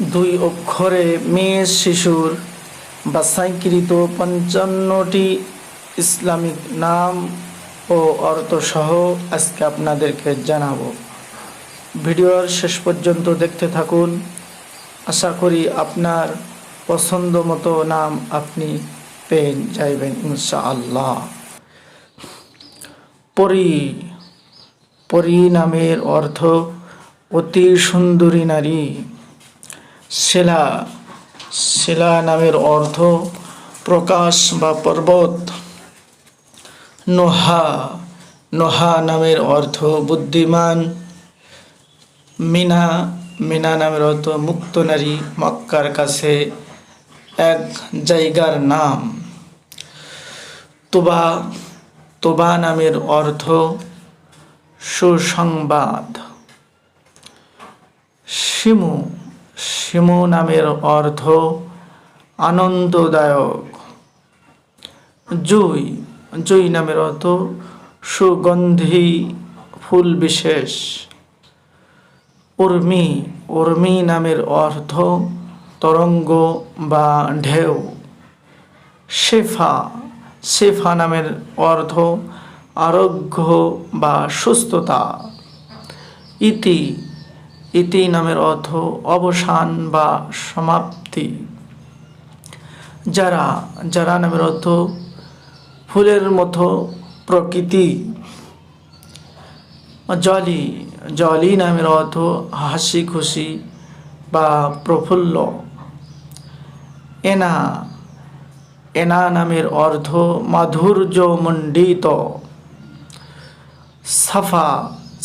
দুই অক্ষরে মেয়ে শিশুর বাছাইকৃত পঞ্চান্নটি ইসলামিক নাম ও অর্থসহ আজকে আপনাদেরকে জানাব। ভিডিওর শেষ পর্যন্ত দেখতে থাকুন। আশা করি আপনার পছন্দ মতো নাম আপনি পেয়ে যাইবেন ইনশাআল্লাহ। পরি পরি নামের অর্থ অতি সুন্দরী নারী। শিলা শিলা নামের অর্থ প্রকাশ বা পর্বত। নোহা নোহা নামের অর্থ বুদ্ধিমান। মিনা মিনা নামের অর্থ মুক্ত নারী, মক্কার কাছে এক জায়গার নাম। তোবা তোবা নামের অর্থ সুসংবাদ। শিমু শিমু নামের অর্থ আনন্দদায়ক। জুই জুই নামের অর্থ সুগন্ধি, ফুল বিশেষ। উর্মি উর্মি নামের অর্থ তরঙ্গ বা ঢেউ। শেফা শেফা নামের অর্থ আরোগ্য বা সুস্থতা। ইতি ইতি নামের অর্থ অবসান বা সমাপ্তি। যারা যারা নামের অর্থ ফুলের মতো প্রকৃতি। জলি জলি নামের অর্থ হাসি খুশি বা প্রফুল্ল। এনা এনা নামের অর্থ মাধুর্য মণ্ডিত সাফা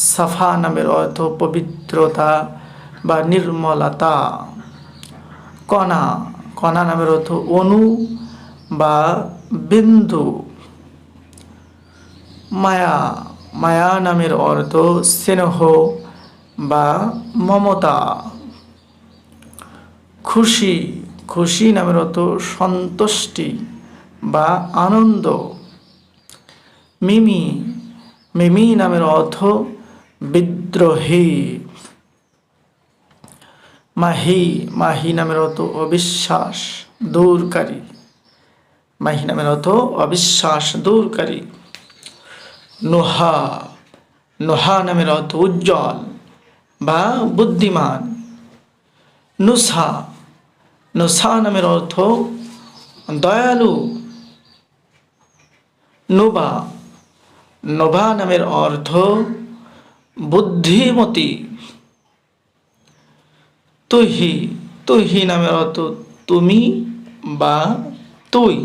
সাফা নামের অর্থ পবিত্রতা বা নির্মলতা। কণা কণা নামের অর্থ অনু বা বিন্দু। মায়া মায়া নামের অর্থ স্নেহ বা মমতা। খুশি খুশি নামের অর্থ সন্তুষ্টি বা আনন্দ। মিমি মিমি নামের অর্থ বিদ্রোহী। মাহি মাহি নামের অর্থ অবিশ্বাস দূরকারী। মাহি নামের অর্থ অবিশ্বাস দূরকারী। নোহা নোহা নামের অর্থ উজ্জ্বল বা বুদ্ধিমান। নুসা নুসা নামের অর্থ দয়ালু। নোবা নোভা নামের অর্থ বুদ্ধিমতী। তুহি তুহি নামের অর্থ তুমি বা তুই।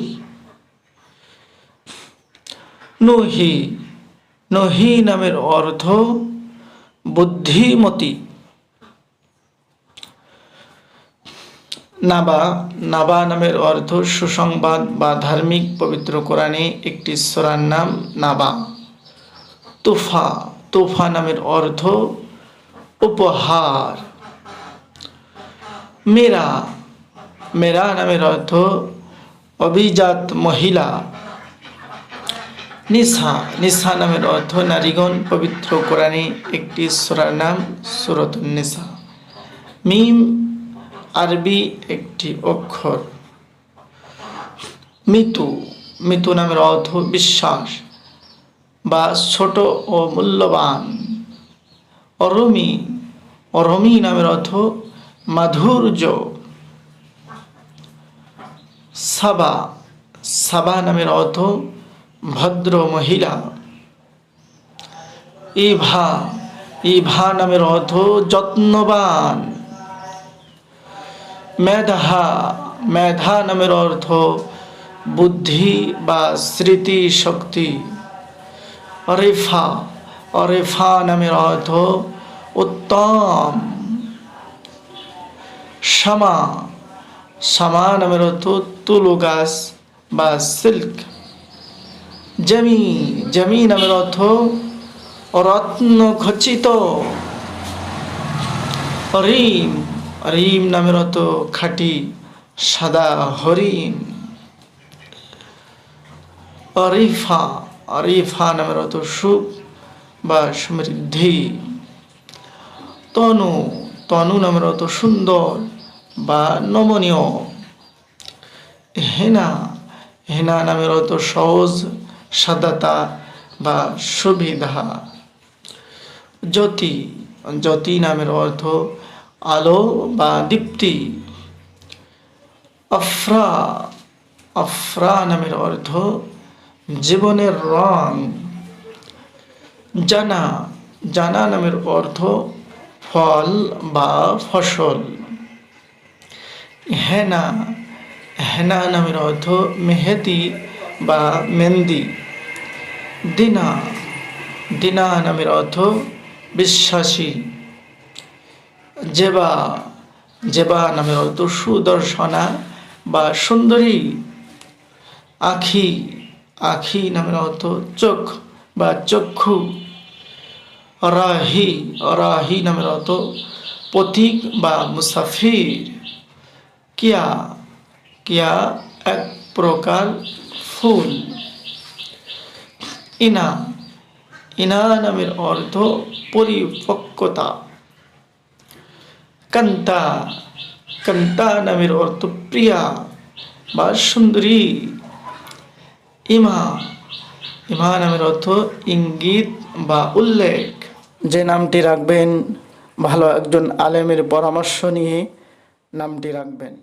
নহি নহি নামের অর্থ বুদ্ধিমতী। নাবা নাবা নামের অর্থ সুসংবাদ বা ধার্মিক পবিত্র কোরআনে একটি সোরার নাম নাবা। তুফা তুফা নামের অর্থ উপহার। মেরা মেরা নামের অর্থ অভিজাত মহিলা। নিসা নিসা নামের অর্থ নারীগণ পবিত্র কোরআনে একটি সোরার নাম সুরতুন নিসা। মিম, আরবি একটি অক্ষর। মিতু মিতু নামের অর্থ বিশ্বাস। বা ছোট ও মূল্যবান। অরমি অরমি নামের অর্থ মাধুর্য। সাবা সাবা নামের অর্থ ভদ্র মহিলা। ইভা ইভা নামের অর্থ যত্নবান। মেধা মেধা নামের অর্থ বুদ্ধি বা স্মৃতি শক্তি রেফা রেফা নামের অর্থ উত্তম। শামা শামা নামের অর্থ তুলো গাছ বা সিল্ক। জমি জমি নামের অর্থ রত্ন খচিত। রিম রিম নামের অর্থ খাঁটি, সাদা হরিণ। অরিফা অরিফা নামের অর্থ সুখ বা সমৃদ্ধি। তনু তনু নামের অত সুন্দর বা নমনীয়। হেনা হেনা নামের অর্থ সহজ, সাদাতা বা সুবিধা। জ্যোতি জ্যোতি নামের অর্থ আলো বা দীপ্তি। আফরা আফরা নামের অর্থ জীবনের রং জানা জানা নামের অর্থ ফল বা ফসল। হেনা হেনা নামের অর্থ মেহেদি বা মেহেন্দি। দিনা দিনা নামের অর্থ বিশ্বাসী। জেবা জেবা নামের অর্থ সুদর্শনা বা সুন্দরী। আখি আখি নামের অর্থ চোখ বা চক্ষু রাহি রাহি নামের অর্থ পথিক বা মুসাফির কিয়া কিয়া এক প্রকার ফুল ইনা ইনা নামের অর্থ পরিপক্কতা কান্তা কান্তা নামের অর্থ প্রিয়া বা সুন্দরী ইমা ইমা নামের অর্থ ইঙ্গিত বা উল্লেখ। যে নামটি রাখবেন, ভালো একজন আলেমের পরামর্শ নিয়ে নামটি রাখবেন।